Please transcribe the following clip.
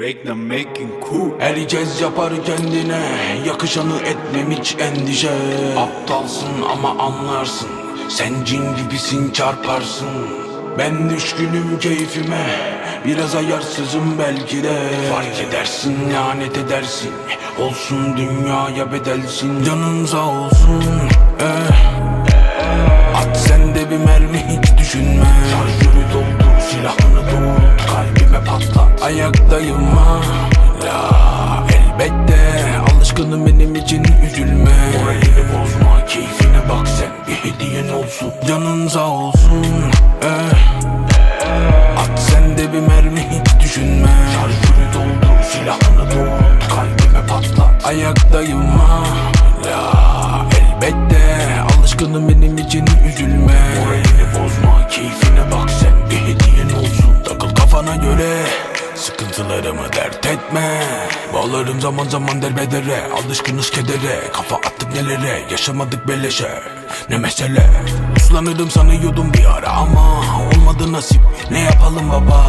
Reklam making cool. Herkes yapar kendine Yakışanı etmem hiç endişe. Aptalsın ama anlarsın Sen cin gibisin çarparsın. Ben düşkünüm keyfime Biraz ayarsızım belki de. Fark edersin lanet edersin Olsun dünyaya bedelsin. Canın sağ olsun eh. Alışkınım benim için üzülme. Moralini bozma keyfine bak sen Bir hediyen olsun. Canın sağ olsun eh. At sen de bir mermi hiç düşünme. Şarjörü doldur silahını doğrult Kalbime patlat. Ayaktayım hala Elbette. Alışkınım benim için üzülme. Moralini bozma keyfine bak sen Bir hediyen olsun. Takıl kafana göre Sıkıntılarımı dert etme. Bağlarım zaman zaman derbedere Alışkınız kedere. Kafa attık nelere Yaşamadık beleşe Ne mesele? Uslanırım sanıyordum bir ara ama Olmadı nasip. Ne yapalım baba